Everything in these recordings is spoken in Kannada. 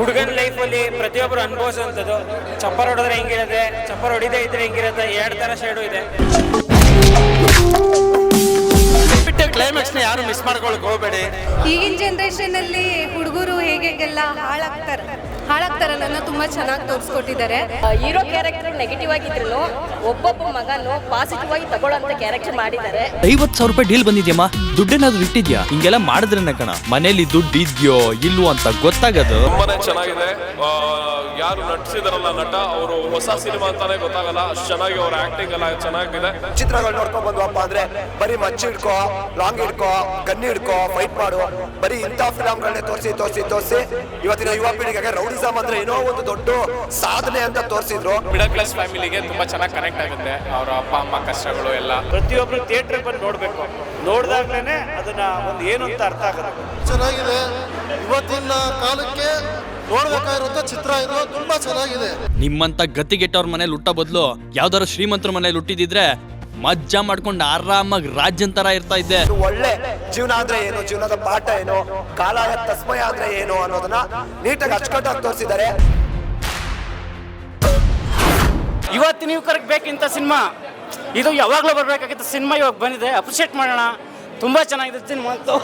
ಹುಡುಗನ ಲೈಫಲ್ಲಿ ಪ್ರತಿಯೊಬ್ಬರು ಅನುಭವಿಸುವಂಥದ್ದು. ಚಪ್ಪರ್ ಹೊಡೆದ್ರೆ ಹೆಂಗಿರುತ್ತೆ? ಚಪ್ಪರ್ ಹೊಡಿದೇ ಇದ್ರೆ ಹೆಂಗಿರುತ್ತೆ? ಎರಡು ಥರ ಶೇಡು ಇದೆ. ಬಿಟ್ಟು ಕ್ಲೈಮ್ಯಾಕ್ಸ್ನ ಯಾರು ಮಿಸ್ ಮಾಡ್ಕೊಳಕ್ ಹೋಗಬೇಡಿ. ಈಗಿನ ಜನರೇಷನ್ ಅಲ್ಲಿ ಹುಡುಗರು ಹೇಗೆಲ್ಲ ಹಾಳಾಗ್ತಾರೆ? ಹಾಳಾಗ್ತಾರೆ ನನ್ನ ತುಂಬಾ ಚೆನ್ನಾಗಿ ತೋರಿಸ್ಕೊಟ್ಟಿದ್ದಾರೆ. ಹೀರೋ ಕ್ಯಾರೆಕ್ಟರ್ ನೆಗೆಟಿವ್ ಆಗಿದ್ರು ಒಬ್ಬೊಬ್ಬ ಮಗನು ಪಾಸಿಟಿವ್ ಆಗಿ ತಗೊಳ್ಳೋಂತ ಕ್ಯಾರೆಕ್ಟರ್ ಮಾಡಿದ್ದಾರೆ. ಐವತ್ತು ಸಾವಿರ ರೂಪಾಯಿ ಡೀಲ್ ಬಂದಿದ್ಯಮ್ಮ? ದುಡ್ಡೇನಾದ್ರೂ ಇಟ್ಟಿದ್ಯಾ? ಹಿಂಗೆಲ್ಲ ಮಾಡಿದ್ರೆ ಕಣ. ಮನೇಲಿ ದುಡ್ಡು ಇದ್ಯೋ ಇಲ್ವೋ ಅಂತ ಗೊತ್ತಾಗದು. ತುಂಬಾನೇ ಚೆನ್ನಾಗಿದೆ. ಆ, ಯಾರು ನಟಿಸಿದಾರಲ್ಲ ನಟ ಅವರು ಹೊಸ ಸಿನಿಮಾ ಅಂತಾನೆ ಗೊತ್ತಾಗಲ್ಲ. ಅಷ್ಟು ಚೆನ್ನಾಗಿ ಅವ್ರ ಆಕ್ಟಿಂಗ್ ಎಲ್ಲ ಚೆನ್ನಾಗಿದೆ. ಚಿತ್ರಗಳು ನೋಡ್ಕೊಂಡ್ ಬಂದ್ವಪ್ಪ ಅಂದ್ರೆ ಬರೀ ಮಚ್ಚಿ ಹಿಡ್ಕೋ ಲಾಂಗ್ ಹಿಡ್ಕೋ ಗನ್ನಿ ಹಿಡ್ಕೋ ಫೈಟ್ ಮಾಡು. ಬರೀ ಇಂಥ ಫಿಲಮ್ಗಳನ್ನೇ ತೋರಿಸಿ ತೋರಿಸಿ ತೋರಿಸಿ ಇವತ್ತಿನ ಯುವ ಪೀಳಿಗೆಗೆ ರೌಡಿಸಮ್ ಅಂದ್ರೆ ಏನೋ ಒಂದು ದೊಡ್ಡ ಸಾಧನೆ ಅಂತ ತೋರಿಸಿದ್ರು. ಮಿಡಲ್ ಕ್ಲಾಸ್ ಫ್ಯಾಮಿಲಿಗೆ ತುಂಬಾ ಚೆನ್ನಾಗಿ ಕನೆಕ್ಟ್ ಆಗುತ್ತೆ. ಅವರ ಅಪ್ಪ ಅಮ್ಮ ಕಷ್ಟಗಳು ಎಲ್ಲ. ಪ್ರತಿಯೊಬ್ಬರು ಥಿಯೇಟರ್ ಬಂದು ನೋಡಬೇಕು. ನೋಡಿದಾಗ್ಲೇನೆ ಅದನ್ನ ಒಂದು ಏನು ಅಂತ ಅರ್ಥ ಆಗುತ್ತೆ ಚೆನ್ನಾಗಿದೆ. ಇವತ್ತಿನ ಕಾಲಕ್ಕೆ ನೋಡ್ಬೇಕಾಗಿರುವಂತ ಚಿತ್ರ ಇದು ತುಂಬಾ ಚೆನ್ನಾಗಿದೆ. ನಿಮ್ಮಂತ ಗತಿಗೆಟ್ಟವ್ರ ಮನೇಲಿ ಹುಟ್ಟ ಬದಲು ಯಾವ್ದಾರ ಶ್ರೀಮಂತರ ಮನೇಲಿ ಹುಟ್ಟಿದಿದ್ರೆ ಮಜ್ಜ ಮಾಡ್ಕೊಂಡು ಆರಾಮಾಗಿ ರಾಜ್ಯನ್ ತರ ಇರ್ತಾ ಇದ್ದೆ. ಒಳ್ಳೆ ಜೀವನ ಅಂದ್ರೆ ಏನು? ಜೀವನದ ಪಾಠ ಏನು? ಕಾಲಾಯ ತಸ್ಮಯ ಅಂದ್ರೆ ಏನು ಅನ್ನೋದನ್ನ ನೀಟಾಗಿ ಅಚ್ಚುಕಟ್ಟಾಗಿ ತೋರಿಸಿದ್ದಾರೆ. ನೀವು ಕರೆಕ್ಟ್ ಬೇಕಿಂತ ಸಿನಿಮಾ? ಇದು ಯಾವಾಗಲೂ ಬರಬೇಕಾಗಿತ್ತು ಸಿನಿಮಾ ಇವಾಗ ಬಂದಿದೆ. ಅಪ್ರಿಷಿಯೇಟ್ ಮಾಡೋಣ. ತುಂಬ ಚೆನ್ನಾಗಿದೆ ಸಿನಿಮಾ ಅಂತೂ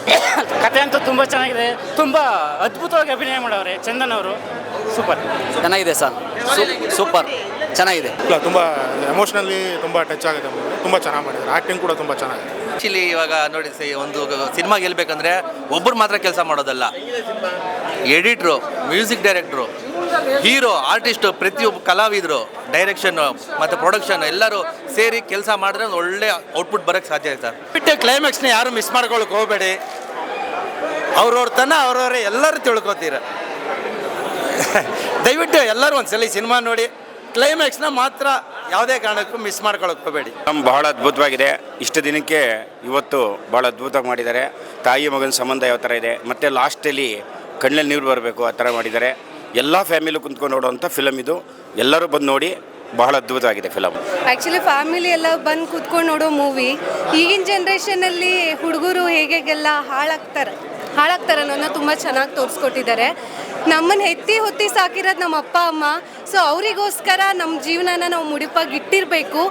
ಕತೆ ಅಂತೂ ತುಂಬ ಚೆನ್ನಾಗಿದೆ. ತುಂಬ ಅದ್ಭುತವಾಗಿ ಅಭಿನಯ ಮಾಡವ್ರೆ ಚಂದನ್ ಅವರು. ಸೂಪರ್. ಚೆನ್ನಾಗಿದೆ ಸರ್. ಸೂಪರ್. ಚೆನ್ನಾಗಿದೆ. ಇಲ್ಲ ತುಂಬಾ ಎಮೋಷನಲಿ ತುಂಬಾ ಟಚ್ ಆಗಿದೆ ತುಂಬಾ ಚೆನ್ನಾಗಿ ಮಾಡಿದ್ದಾರೆ. ಆಕ್ಟಿಂಗ್ ಕೂಡ ತುಂಬಾ ಚೆನ್ನಾಗಿದೆ. ಆ್ಯಕ್ಚುಲಿ ಇವಾಗ ನೋಡಿ ಸಿ- ಒಂದು ಸಿನಿಮಾ ಗೆಲ್ಬೇಕಂದ್ರೆ ಒಬ್ಬರು ಮಾತ್ರ ಕೆಲಸ ಮಾಡೋದಲ್ಲ. Editor music director hero artist ಪ್ರತಿಯೊಬ್ಬ ಕಲಾವಿದರು ಡೈರೆಕ್ಷನ್ ಮತ್ತು ಪ್ರೊಡಕ್ಷನ್ ಎಲ್ಲರೂ ಸೇರಿ ಕೆಲಸ ಮಾಡಿದ್ರೆ ಒಂದು ಒಳ್ಳೆ ಔಟ್ಪುಟ್ ಬರೋಕ್ಕೆ ಸಾಧ್ಯ ಇದೆ ಸರ್. ಬಿಟ್ಟು ಕ್ಲೈಮ್ಯಾಕ್ಸ್ನ ಯಾರು ಮಿಸ್ ಮಾಡ್ಕೊಳಕ್ ಹೋಗಬೇಡಿ. ಅವ್ರವ್ರ ತನ ಅವ್ರವ್ರೆ ಎಲ್ಲರೂ ತಿಳ್ಕೊತೀರ. ದಯವಿಟ್ಟು ಎಲ್ಲರೂ ಒಂದ್ಸಲ ಸಿನಿಮಾ ನೋಡಿ ಕ್ಲೈಮ್ಯಾಕ್ಸ್ನ ಮಾತ್ರ ಯಾವುದೇ ಕಾರಣಕ್ಕೂ ಮಿಸ್ ಮಾಡ್ಕೊಳಕ್ಕೆ ಹೋಗಬೇಡಿ. ನಮ್ಮ ಬಹಳ ಅದ್ಭುತವಾಗಿದೆ. ಇಷ್ಟು ದಿನಕ್ಕೆ ಇವತ್ತು ಭಾಳ ಅದ್ಭುತವಾಗಿ ಮಾಡಿದ್ದಾರೆ. ತಾಯಿ ಮಗನ ಸಂಬಂಧ ಯಾವ ಥರ ಇದೆ ಮತ್ತು ಲಾಸ್ಟಲ್ಲಿ ಕಣ್ಣಲ್ಲಿ ನೀರು ಬರಬೇಕು ಆ ಥರ ಮಾಡಿದ್ದಾರೆ. ಎಲ್ಲ ಫ್ಯಾಮಿಲಿ ಕುಂತ್ಕೊಂಡು ನೋಡುವಂಥ ಫಿಲಮ್ ಇದು. ಎಲ್ಲರೂ ಬಂದು ನೋಡಿ ಬಹಳ ಅದ್ಭುತವಾಗಿದೆ ಫಿಲಮ್ ಆಕ್ಚುಲಿ ಫ್ಯಾಮಿಲಿ ಎಲ್ಲ ಬಂದು ಕೂತ್ಕೊಂಡು ನೋಡೋ ಮೂವಿ ಈಗಿನ ಜನ್ರೇಷನಲ್ಲಿ ಹುಡುಗರು ಹೇಗೆಲ್ಲ ಹಾಳಾಗ್ತಾರೆ ಹಾಳಾಗ್ತಾರೆ ಅನ್ನೋದನ್ನ ತುಂಬ ಚೆನ್ನಾಗಿ ತೋರಿಸ್ಕೊಟ್ಟಿದ್ದಾರೆ. ನಮ್ಮನ್ನು ಎತ್ತಿ ಹೊತ್ತಿ ಸಾಕಿರೋದು ನಮ್ಮ ಅಪ್ಪ, ಅಮ್ಮ ಸೊ ಅವರಿಗೋಸ್ಕರ ನಮ್ಮ ಜೀವನನ ನಾವು ಮುಡಿಪಾಗಿ ಇಟ್ಟಿರಬೇಕು.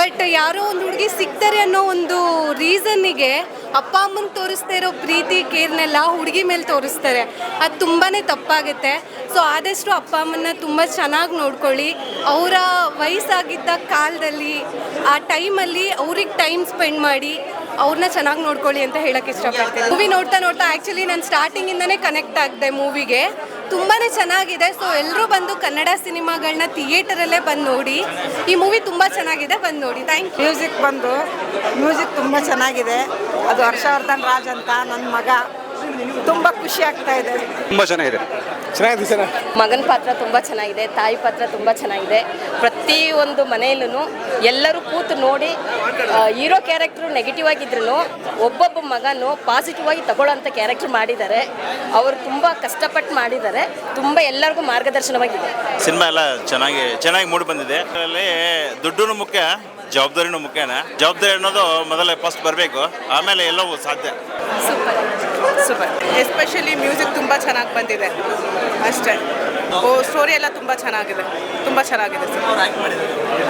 ಬಟ್ ಯಾರೋ ಒಂದು ಹುಡುಗಿ ಸಿಗ್ತಾರೆ ಅನ್ನೋ ಒಂದು ರೀಸನ್ನಿಗೆ ಅಪ್ಪ ಅಮ್ಮನ ತೋರಿಸ್ತಾ ಇರೋ ಪ್ರೀತಿ ಕೇರ್ನೆಲ್ಲ ಹುಡುಗಿ ಮೇಲೆ ತೋರಿಸ್ತಾರೆ. ಅದು ತುಂಬಾ ತಪ್ಪಾಗುತ್ತೆ. ಸೊ ಆದಷ್ಟು ಅಪ್ಪ ಅಮ್ಮನ್ನ ತುಂಬ ಚೆನ್ನಾಗಿ ನೋಡ್ಕೊಳ್ಳಿ. ಅವರ ವಯಸ್ಸಾಗಿದ್ದ ಕಾಲದಲ್ಲಿ ಆ ಟೈಮಲ್ಲಿ ಅವ್ರಿಗೆ ಟೈಮ್ ಸ್ಪೆಂಡ್ ಮಾಡಿ ಅವ್ರನ್ನ ಚೆನ್ನಾಗಿ ನೋಡ್ಕೊಳ್ಳಿ ಅಂತ ಹೇಳಕ್ಕೆ ಇಷ್ಟಪಡ್ತೀನಿ. ಮೂವಿ ನೋಡ್ತಾ ನೋಡ್ತಾ ಆ್ಯಕ್ಚುಲಿ ನಾನು ಸ್ಟಾರ್ಟಿಂಗಿಂದನೇ ಕನೆಕ್ಟ್ ಆಗಿದೆ ಮೂವಿಗೆ ತುಂಬಾ ಚೆನ್ನಾಗಿದೆ. ಸೊ ಎಲ್ಲರೂ ಬಂದು ಕನ್ನಡ ಸಿನಿಮಾಗಳನ್ನ ಥಿಯೇಟರಲ್ಲೇ ಬಂದು ನೋಡಿ, ಈ ಮೂವಿ ತುಂಬ ಚೆನ್ನಾಗಿದೆ ಬಂದು ನೋಡಿ. ಥ್ಯಾಂಕ್ ಯು ಮ್ಯೂಸಿಕ್ ಬಂದು ಮ್ಯೂಸಿಕ್ ತುಂಬ ಚೆನ್ನಾಗಿದೆ. ಅದು ಹರ್ಷವರ್ಧನ್ ರಾಜ್ ಅಂತ ನನ್ನ ಮಗ. ತುಂಬ ಖುಷಿ ಆಗ್ತಾ ಇದೆ. ತುಂಬಾ ಚೆನ್ನಾಗಿದೆ ಚೆನ್ನಾಗಿದೆ ಸರ್. ಮಗನ ಪಾತ್ರ ತುಂಬ ಚೆನ್ನಾಗಿದೆ ತಾಯಿ ಪಾತ್ರ ತುಂಬ ಚೆನ್ನಾಗಿದೆ. ಪ್ರತಿ ಒಂದು ಮನೆಯಲ್ಲೂ ಎಲ್ಲರೂ ಕೂತು ನೋಡಿ ಹೀರೋ ಕ್ಯಾರೆಕ್ಟ್ರು ನೆಗೆಟಿವ್ ಆಗಿದ್ರು ಒಬ್ಬೊಬ್ಬ ಮಗನು ಪಾಸಿಟಿವ್ ಆಗಿ ತಗೊಳ್ಳೋಂಥ ಕ್ಯಾರೆಕ್ಟರ್ ಮಾಡಿದ್ದಾರೆ. ಅವರು ತುಂಬ ಕಷ್ಟಪಟ್ಟು ಮಾಡಿದ್ದಾರೆ. ತುಂಬ ಎಲ್ಲರಿಗೂ ಮಾರ್ಗದರ್ಶನವಾಗಿದೆ. ಸಿನಿಮಾ ಎಲ್ಲ ಚೆನ್ನಾಗಿ ಚೆನ್ನಾಗಿ ಮೂಡಿ ಬಂದಿದೆ. ಅದರಲ್ಲಿ ದುಡ್ಡು ಮುಖ್ಯ. ಜವಾಬ್ದಾರಿನೂ ಮುಖ್ಯನ. ಜವಾಬ್ದಾರಿ ಅನ್ನೋದು ಮೊದಲೇ ಫಸ್ಟ್ ಬರಬೇಕು ಆಮೇಲೆ ಎಲ್ಲವೂ ಸಾಧ್ಯ. Super super. ಎಸ್ಪೆಷಲಿ ಮ್ಯೂಸಿಕ್ ತುಂಬ ಚೆನ್ನಾಗಿ ಬಂದಿದೆ. ಅಷ್ಟೇ. ಓ ಸ್ಟೋರಿ ಎಲ್ಲ ತುಂಬ ಚೆನ್ನಾಗಿದೆ. ತುಂಬ ಚೆನ್ನಾಗಿದೆ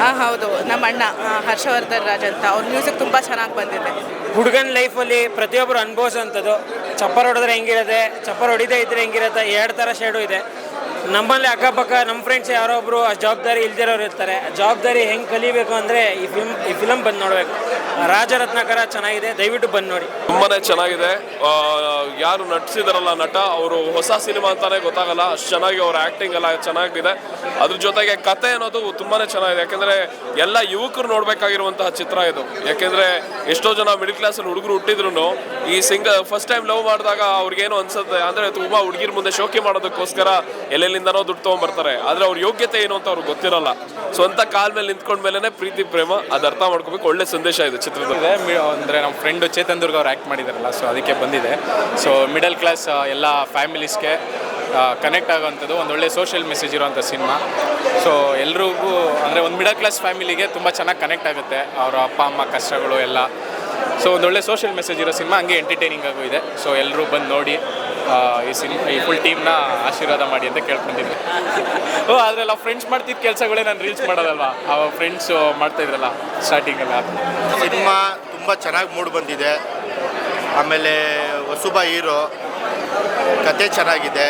ಹಾಂ ಹೌದು. ನಮ್ಮ ಅಣ್ಣ ಹರ್ಷವರ್ಧನ್ ರಾಜ್ ಅಂತ. ಅವ್ರ ಮ್ಯೂಸಿಕ್ ತುಂಬ ಚೆನ್ನಾಗಿ ಬಂದಿದೆ. ಹುಡುಗನ ಲೈಫಲ್ಲಿ ಪ್ರತಿಯೊಬ್ಬರು ಅನುಭವಿಸುವಂಥದ್ದು. ಚಪ್ಪರ್ ಹೊಡೆದ್ರೆ ಹೆಂಗಿರುತ್ತೆ ಚಪ್ಪರ್ ಹೊಡಿದೇ ಇದ್ರೆ ಹೆಂಗಿರುತ್ತೆ ಎರಡು ಥರ ಶೇಡು ಇದೆ. ನಮ್ಮಲ್ಲಿ ಅಕ್ಕಪಕ್ಕ ನಮ್ಮ ಫ್ರೆಂಡ್ಸ್ ಯಾರೋ ಒಬ್ಬರು ಆ ಜವಾಬ್ದಾರಿ ಇಲ್ದಿರೋರು ಇರ್ತಾರೆ. ಜವಾಬ್ದಾರಿ ಹೆಂಗೆ ಕಲಿಬೇಕು ಅಂದರೆ ಈ ಫಿಲ್ಮ್ ಈ ಫಿಲಮ್ ಬಂದು ನೋಡಬೇಕು. ರಾಜರತ್ನಾಕರ ಚೆನ್ನಾಗಿದೆ, ದಯವಿಟ್ಟು ಬಂದು ನೋಡಿ. ತುಂಬಾನೇ ಚೆನ್ನಾಗಿದೆ. ಯಾರು ನಟಿಸಿದಾರಲ್ಲ ನಟ, ಅವರು ಹೊಸ ಸಿನಿಮಾ ಅಂತಾನೆ ಗೊತ್ತಾಗಲ್ಲ. ಅಷ್ಟು ಚೆನ್ನಾಗಿ ಅವ್ರ ಆಕ್ಟಿಂಗ್ ಎಲ್ಲ ಚೆನ್ನಾಗಿದೆ. ಅದ್ರ ಜೊತೆಗೆ ಕತೆ ಅನ್ನೋದು ತುಂಬಾನೇ ಚೆನ್ನಾಗಿದೆ. ಯಾಕಂದ್ರೆ ಎಲ್ಲ ಯುವಕರು ನೋಡ್ಬೇಕಾಗಿರುವಂತಹ ಚಿತ್ರ ಇದು. ಯಾಕೆಂದ್ರೆ ಎಷ್ಟೋ ಜನ ಮಿಡಲ್ ಕ್ಲಾಸ್ ಅಲ್ಲಿ ಹುಡುಗರು ಹುಟ್ಟಿದ್ರು ಈ ಸಿಂಗ ಫಸ್ಟ್ ಟೈಮ್ ಲವ್ ಮಾಡಿದಾಗ ಅವ್ರಿಗೇನು ಅನ್ಸುತ್ತೆ? ಅಂದ್ರೆ ತುಂಬಾ ಹುಡುಗಿರ್ ಮುಂದೆ ಶೋಕಿ ಮಾಡೋದಕ್ಕೋಸ್ಕರ ಎಲ್ಲೆಲ್ಲಿಂದನೋ ದುಡ್ಡು ತಗೊಂಡ್ಬರ್ತಾರೆ ಆದ್ರೆ ಅವ್ರ ಯೋಗ್ಯತೆ ಏನು ಅಂತ ಅವ್ರಿಗೆ ಗೊತ್ತಿರಲ್ಲ. ಸ್ವಂತ ಕಾಲ್ ಮೇಲೆ ನಿಂತ್ಕೊಂಡ್ಮೇಲೆ ಪ್ರೀತಿ, ಪ್ರೇಮ, ಅದು ಅರ್ಥ ಮಾಡ್ಕೋಬೇಕು. ಒಳ್ಳೆ ಸಂದೇಶ ಇದೆ. ಚಿತ್ರದಲ್ಲಿ ಅಂದರೆ ನಮ್ಮ ಫ್ರೆಂಡು ಚೇತನ್ ದುರ್ಗ ಅವ್ರು ಆ್ಯಕ್ಟ್ ಮಾಡಿದಾರಲ್ಲ ಸೊ ಅದಕ್ಕೆ ಬಂದಿದೆ. ಸೊ ಮಿಡಲ್ ಕ್ಲಾಸ್ ಎಲ್ಲ ಫ್ಯಾಮಿಲೀಸ್ಗೆ ಕನೆಕ್ಟ್ ಆಗೋವಂಥದ್ದು ಒಳ್ಳೆ ಸೋಷಿಯಲ್ ಮೆಸೇಜ್ ಇರುವಂಥ ಸಿನಿಮಾ ಸೊ ಎಲ್ರಿಗೂ, ಅಂದರೆ ಒಂದು ಮಿಡಲ್ ಕ್ಲಾಸ್ ಫ್ಯಾಮಿಲಿಗೆ ತುಂಬ ಚೆನ್ನಾಗಿ ಕನೆಕ್ಟ್ ಆಗುತ್ತೆ ಅವರ ಅಪ್ಪ, ಅಮ್ಮ ಕಷ್ಟಗಳು ಎಲ್ಲ. ಸೊ ಒಂದೊಳ್ಳೆ ಸೋಷಿಯಲ್ ಮೆಸೇಜ್ ಇರೋ ಸಿನಿಮಾ ಹಂಗೆ ಎಂಟರ್ಟೈನಿಂಗ್ ಆಗೂ ಇದೆ. ಸೊ ಎಲ್ಲರೂ ಬಂದು ನೋಡಿ. ಈ ಸಿನ್, ಈ ಫುಲ್ ಟೀಮ್ನ ಆಶೀರ್ವಾದ ಮಾಡಿ ಅಂತ ಕೇಳ್ಕೊಂಡಿದ್ದೀನಿ ಓ ಅದ್ರಲ್ಲ ಫ್ರೆಂಡ್ಸ್ ಮಾಡ್ತಿದ್ದ ಕೆಲಸಗಳೇ ನಾನು ರೀಲ್ಸ್ ಮಾಡೋದಲ್ವಾ? ಅವ ಫ್ರೆಂಡ್ಸು ಮಾಡ್ತಾ ಇದ್ರಲ್ಲ ಸ್ಟಾರ್ಟಿಂಗಲ್ಲ ಸಿನಿಮಾ ತುಂಬ ಚೆನ್ನಾಗಿ ಮೂಡ್ ಬಂದಿದೆ. ಆಮೇಲೆ ಹೊಸುಬ ಹೀರೋ, ಕತೆ ಚೆನ್ನಾಗಿದೆ.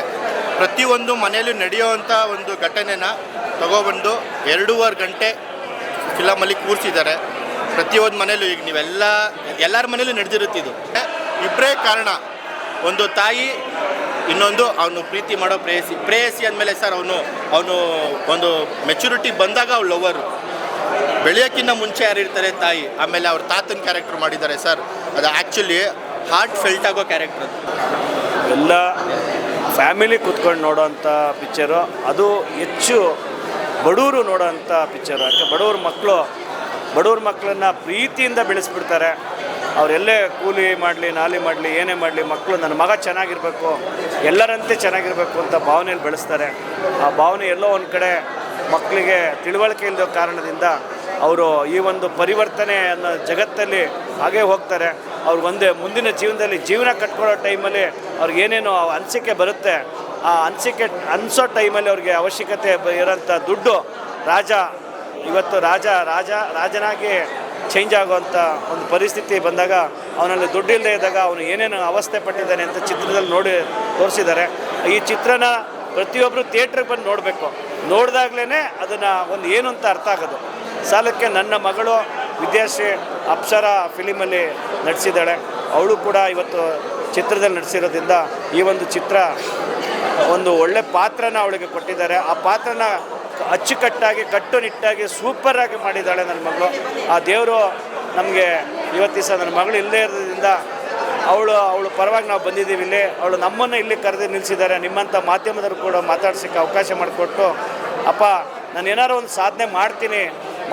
ಪ್ರತಿಯೊಂದು ಮನೆಯಲ್ಲೂ ನಡೆಯುವಂಥ ಒಂದು ಘಟನೆನ ತಗೊಬಂದು ಎರಡೂವರೆ ಗಂಟೆ ಫಿಲಮಲ್ಲಿ ಕೂರಿಸಿದ್ದಾರೆ. ಪ್ರತಿಯೊಂದು ಮನೇಲೂ ಈಗ ನೀವೆಲ್ಲ, ಎಲ್ಲರ ಮನೇಲೂ ನಡೆದಿರುತ್ತಿದ್ದು. ಇಬ್ಬರೇ ಕಾರಣ. ಒಂದು ತಾಯಿ, ಇನ್ನೊಂದು ಅವನು ಪ್ರೀತಿ ಮಾಡೋ ಪ್ರೇಯಸಿ. ಪ್ರೇಯಸಿ ಅಂದಮೇಲೆ ಸರ್ ಅವನು ಅವನು ಒಂದು ಮೆಚುರಿಟಿ ಬಂದಾಗ ಅವ್ಳು ಲವರು ಬೆಳೆಯೋಕ್ಕಿಂತ ಮುಂಚೆ ಯಾರು ಇರ್ತಾರೆ ತಾಯಿ, ಆಮೇಲೆ ಅವ್ರ ತಾತನ ಕ್ಯಾರೆಕ್ಟರ್ ಮಾಡಿದ್ದಾರೆ ಸರ್ ಅದು ಆ್ಯಕ್ಚುಲಿ ಹಾರ್ಟ್ ಫೆಲ್ಟ್ ಆಗೋ ಕ್ಯಾರೆಕ್ಟರ್ ಎಲ್ಲ ಫ್ಯಾಮಿಲಿ ಕೂತ್ಕೊಂಡು ನೋಡೋವಂಥ ಪಿಕ್ಚರು ಅದು ಹೆಚ್ಚು ಬಡವರು ನೋಡೋವಂಥ ಪಿಕ್ಚರು ಯಾಕೆ? ಬಡವ್ರ ಮಕ್ಕಳು ಬಡವ್ರ ಮಕ್ಕಳನ್ನ ಪ್ರೀತಿಯಿಂದ ಬೆಳೆಸ್ಬಿಡ್ತಾರೆ. ಅವರೆಲ್ಲೇ ಕೂಲಿ ಮಾಡಲಿ, ನಾಲಿ ಮಾಡಲಿ, ಏನೇ ಮಾಡಲಿ ಮಕ್ಕಳು ನನ್ನ ಮಗ ಚೆನ್ನಾಗಿರಬೇಕು, ಎಲ್ಲರಂತೆ ಚೆನ್ನಾಗಿರಬೇಕು ಅಂತ ಭಾವನೆಯಲ್ಲಿ ಬೆಳೆಸ್ತಾರೆ. ಆ ಭಾವನೆ ಎಲ್ಲೋ ಒಂದು ಕಡೆ ಮಕ್ಕಳಿಗೆ ತಿಳುವಳಿಕೆ ಇಲ್ಲದ ಕಾರಣದಿಂದ ಅವರು ಈ ಒಂದು ಪರಿವರ್ತನೆ ಅನ್ನೋ ಜಗತ್ತಲ್ಲಿ ಹಾಗೇ ಹೋಗ್ತಾರೆ. ಅವ್ರು ಒಂದೇ ಮುಂದಿನ ಜೀವನದಲ್ಲಿ ಜೀವನ ಕಟ್ಕೊಳ್ಳೋ ಟೈಮಲ್ಲಿ ಅವ್ರಿಗೆ ಏನೇನೋ ಅನಿಸಿಕೆ ಬರುತ್ತೆ, ಆ ಅನಿಸಿಕೆ ಅನಿಸೋ ಟೈಮಲ್ಲಿ ಅವ್ರಿಗೆ ಅವಶ್ಯಕತೆ ಇರೋಂಥ ದುಡ್ಡು ರಾಜ, ಇವತ್ತು ರಾಜ ರಾಜ, ರಾಜನಾಗಿ ಚೇಂಜ್ ಆಗುವಂಥ ಒಂದು ಪರಿಸ್ಥಿತಿ ಬಂದಾಗ ಅವನಲ್ಲಿ ದುಡ್ಡು ಇಲ್ಲದೆ ಇದ್ದಾಗ ಅವನು ಏನೇನು ಅವಸ್ಥೆ ಪಟ್ಟಿದ್ದಾನೆ ಅಂತ ಚಿತ್ರದಲ್ಲಿ ನೋಡಿ ತೋರಿಸಿದ್ದಾರೆ. ಈ ಚಿತ್ರನ ಪ್ರತಿಯೊಬ್ಬರು ಥಿಯೇಟ್ರಿಗೆ ಬಂದು ನೋಡಬೇಕು. ನೋಡಿದಾಗ್ಲೇ ಅದನ್ನು ಒಂದು ಏನು ಅಂತ ಅರ್ಥ ಆಗೋದು. ಸಾಲಕ್ಕೆ ನನ್ನ ಮಗಳು ವಿದ್ಯಾಶ್ರೀ ಅಪ್ಸರ ಫಿಲಿಮಲ್ಲಿ ನಟಿಸಿದ್ದಾಳೆ. ಅವಳು ಕೂಡ ಇವತ್ತು ಚಿತ್ರದಲ್ಲಿ ನಟಿಸಿರೋದ್ರಿಂದ ಈ ಒಂದು ಚಿತ್ರ ಒಂದು ಒಳ್ಳೆ ಪಾತ್ರನ ಅವಳಿಗೆ ಕೊಟ್ಟಿದ್ದಾರೆ. ಆ ಪಾತ್ರನ ಅಚ್ಚುಕಟ್ಟಾಗಿ, ಕಟ್ಟುನಿಟ್ಟಾಗಿ ಸೂಪರಾಗಿ ಮಾಡಿದ್ದಾಳೆ ನನ್ನ ಮಗಳು. ಆ ದೇವರು ನಮಗೆ ಇವತ್ತು ನನ್ನ ಮಗಳು ಇಲ್ಲದೇ ಇರೋದ್ರಿಂದ ಅವಳು ಅವಳು ಪರವಾಗಿ ನಾವು ಬಂದಿದ್ದೀವಿ ಇಲ್ಲಿ. ಅವಳು ನಮ್ಮನ್ನು ಇಲ್ಲಿ ಕರೆದು ನಿಲ್ಲಿಸಿದ್ದಾರೆ ನಿಮ್ಮಂಥ ಮಾಧ್ಯಮದವರು ಕೂಡ ಮಾತಾಡ್ಸೋಕ್ಕೆ ಅವಕಾಶ ಮಾಡಿಕೊಟ್ಟು, ಅಪ್ಪ, ನಾನು ಏನಾರು ಒಂದು ಸಾಧನೆ ಮಾಡ್ತೀನಿ,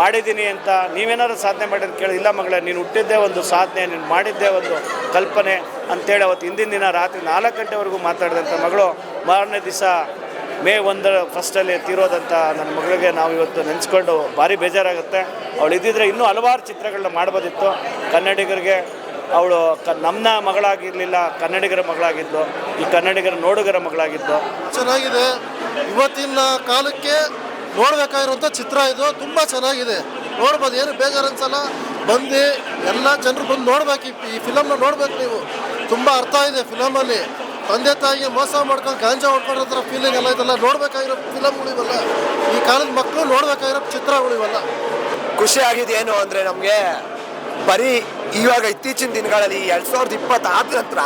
ಮಾಡಿದ್ದೀನಿ ಅಂತ ನೀವೇನಾದ್ರು ಸಾಧನೆ ಮಾಡಿದ್ರೆ ಕೇಳಿ. ಇಲ್ಲ ಮಗಳೇ, ನೀನು ಹುಟ್ಟಿದ್ದೇ ಒಂದು ಸಾಧನೆ, ನೀನು ಮಾಡಿದ್ದೇ ಒಂದು ಕಲ್ಪನೆ ಅಂತೇಳಿ ಅವತ್ತು ಹಿಂದಿನ ದಿನ ರಾತ್ರಿ ನಾಲ್ಕು ಗಂಟೆವರೆಗೂ ಮಾತಾಡಿದಂಥ ಮಗಳು ಮಾರನೇ ದಿವಸ ಮೇ ಒಂದರ ಫಸ್ಟಲ್ಲಿ ತೀರೋದಂಥ ನನ್ನ ಮಗಳಿಗೆ ನಾವು ಇವತ್ತು ನೆನೆಸ್ಕೊಂಡು ಭಾರಿ ಬೇಜಾರಾಗುತ್ತೆ. ಅವಳು ಇದ್ದಿದ್ರೆ ಇನ್ನೂ ಹಲವಾರು ಚಿತ್ರಗಳನ್ನ ಮಾಡ್ಬೋದಿತ್ತು. ಕನ್ನಡಿಗರಿಗೆ ಅವಳು ಕ ನಮ್ಮ ಮಗಳಾಗಿರಲಿಲ್ಲ, ಕನ್ನಡಿಗರ ಮಗಳಾಗಿದ್ದು, ಈ ಕನ್ನಡಿಗರ ನೋಡುಗರ ಮಗಳಾಗಿದ್ದು. ಚೆನ್ನಾಗಿದೆ. ಇವತ್ತಿನ ಕಾಲಕ್ಕೆ ನೋಡಬೇಕಾಗಿರುವಂಥ ಚಿತ್ರ ಇದು. ತುಂಬ ಚೆನ್ನಾಗಿದೆ. ನೋಡ್ಬೋದು, ಏನು ಬೇಜಾರು ಅನ್ಸಲ್ಲ. ಬಂದು ಎಲ್ಲ ಜನರು ಬಂದು ನೋಡ್ಬೇಕು. ಈ ಫಿಲಮ್ನ ನೋಡ್ಬೇಕು ನೀವು. ತುಂಬ ಅರ್ಥ ಇದೆ ಫಿಲಮಲ್ಲಿ ತಂದೆ ತಾಯಿಗೆ ಮೋಸ ಮಾಡ್ಕೊಂಡು ಗಾಂಜಾ ಹೊಡ್ಕೊಂಡಿರೋ ಫೀಲಿಂಗ್ ಎಲ್ಲ ಇದೆಲ್ಲ ನೋಡ್ಬೇಕಾಗಿರೋ ಫಿಲಮ್ ಉಳಿವಲ್ಲ ಈ ಕಾಲದ ಮಕ್ಕಳು ನೋಡ್ಬೇಕಾಗಿರೋ ಚಿತ್ರಗಳು ಇವೆಲ್ಲ. ಖುಷಿ ಆಗಿದೆ ಏನು ಅಂದರೆ ನಮಗೆ ಬರೀ ಇವಾಗ ಇತ್ತೀಚಿನ ದಿನಗಳಲ್ಲಿ ಎರಡು ಸಾವಿರದ ಇಪ್ಪತ್ತಾದ ನಂತರ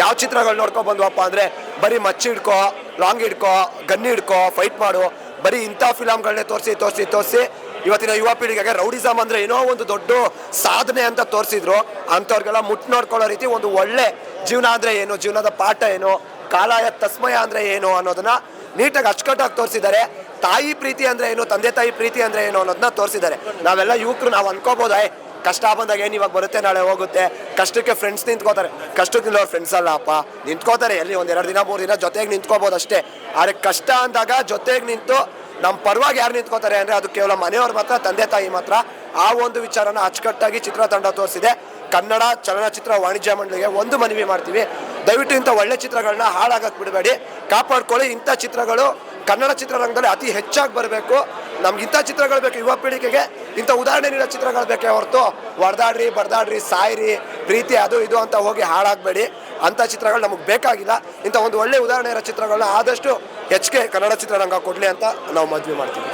ಯಾವ ಚಿತ್ರಗಳು ನೋಡ್ಕೊ ಬಂದ್ವಪ್ಪ ಅಂದರೆ ಬರೀ ಮಚ್ಚಿ ಹಿಡ್ಕೋ, ಲಾಂಗ್ ಹಿಡ್ಕೋ, ಗನ್ನಿ ಹಿಡ್ಕೋ ಫೈಟ್ ಮಾಡು, ಬರೀ ಇಂಥ ಫಿಲಮ್ಗಳನ್ನೇ ತೋರಿಸಿ ತೋರಿಸಿ ತೋರಿಸಿ ಇವತ್ತಿನ ಯುವ ಪೀಳಿಗೆಗೆ ರೌಡಿಸಮ್ ಅಂದರೆ ಏನೋ ಒಂದು ದೊಡ್ಡ ಸಾಧನೆ ಅಂತ ತೋರಿಸಿದ್ರು. ಅಂಥವ್ರಿಗೆಲ್ಲ ಮುಟ್ಟು ನೋಡ್ಕೊಳ್ಳೋ ರೀತಿ ಒಂದು ಒಳ್ಳೆ ಜೀವನ ಅಂದರೆ ಏನು ಜೀವನದ ಪಾಠ ಏನು ಕಾಲಾಯ ತಸ್ಮಯ ಅಂದರೆ ಏನು ಅನ್ನೋದನ್ನ ನೀಟಾಗಿ ಅಚ್ಚುಕಟ್ಟಾಗಿ ತೋರಿಸಿದ್ದಾರೆ. ತಾಯಿ ಪ್ರೀತಿ ಅಂದರೆ ಏನು ತಂದೆ ತಾಯಿ ಪ್ರೀತಿ ಅಂದರೆ ಏನು ಅನ್ನೋದನ್ನ ತೋರಿಸಿದ್ದಾರೆ. ನಾವೆಲ್ಲ ಯುವಕರು ನಾವು ಅನ್ಕೋಬಹುದು "ಏ, ಕಷ್ಟ ಬಂದಾಗ ಏನು ಇವಾಗ ಬರುತ್ತೆ ನಾಳೆ ಹೋಗುತ್ತೆ? ಕಷ್ಟಕ್ಕೆ ಫ್ರೆಂಡ್ಸ್ ನಿಂತ್ಕೋತಾರೆ. ಕಷ್ಟಕ್ಕೆ ಅವ್ರ ಫ್ರೆಂಡ್ಸ್ ಅಲ್ಲ ಅಪ್ಪ. ನಿಂತ್ಕೋತಾರೆ. ಎಲ್ಲಿ ಒಂದು ಎರಡು ದಿನ ಮೂರು ದಿನ ಜೊತೆಗೆ ನಿಂತ್ಕೋಬೋದು ಅಷ್ಟೇ. ಆದರೆ ಕಷ್ಟ ಅಂದಾಗ ಜೊತೆಗೆ ನಿಂತು ನಮ್ಮ ಪರವಾಗಿ ಯಾರು ನಿಂತ್ಕೋತಾರೆ ಅಂದರೆ ಅದು ಕೇವಲ ಮನೆಯವ್ರು ಮಾತ್ರ, ತಂದೆ ತಾಯಿ ಮಾತ್ರ. ಆ ಒಂದು ವಿಚಾರನ ಅಚ್ಚುಕಟ್ಟಾಗಿ ಚಿತ್ರತಂಡ ತೋರಿಸಿದೆ. ಕನ್ನಡ ಚಲನಚಿತ್ರ ವಾಣಿಜ್ಯ ಮಂಡಳಿಗೆ ಒಂದು ಮನವಿ ಮಾಡ್ತೀವಿ. ದಯವಿಟ್ಟು ಇಂಥ ಒಳ್ಳೆ ಚಿತ್ರಗಳನ್ನ ಹಾಳಾಗಕ್ಕೆ ಬಿಡಬೇಡಿ. ಕಾಪಾಡ್ಕೊಳ್ಳಿ, ಇಂಥ ಚಿತ್ರಗಳು ಕನ್ನಡ ಚಿತ್ರರಂಗದಲ್ಲಿ ಅತಿ ಹೆಚ್ಚಾಗಿ ಬರಬೇಕು. ನಮ್ಗೆ ಇಂಥ ಚಿತ್ರಗಳು ಬೇಕು ಯುವ ಪೀಳಿಗೆಗೆ. ಇಂಥ ಉದಾಹರಣೆ ನೀಡೋ ಚಿತ್ರಗಳು ಬೇಕೇ ಹೊರತು ಹೊಡೆದಾಡ್ರಿ ಬಡ್ದಾಡ್ರಿ ಸಾಯ್ರಿ, ಪ್ರೀತಿ ಅದು ಇದು ಅಂತ ಹೋಗಿ ಹಾಳಾಗಬೇಡಿ. ಅಂಥ ಚಿತ್ರಗಳು ನಮಗೆ ಬೇಕಾಗಿಲ್ಲ. ಇಂಥ ಒಂದು ಒಳ್ಳೆ ಉದಾಹರಣೆ ಇರೋ ಚಿತ್ರಗಳನ್ನ ಆದಷ್ಟು ಹೆಚ್ಚಿಗೆ ಕನ್ನಡ ಚಿತ್ರರಂಗ ಕೊಡಲಿ ಅಂತ ನಾವು ಮದ್ವೆ ಮಾಡ್ತೀವಿ.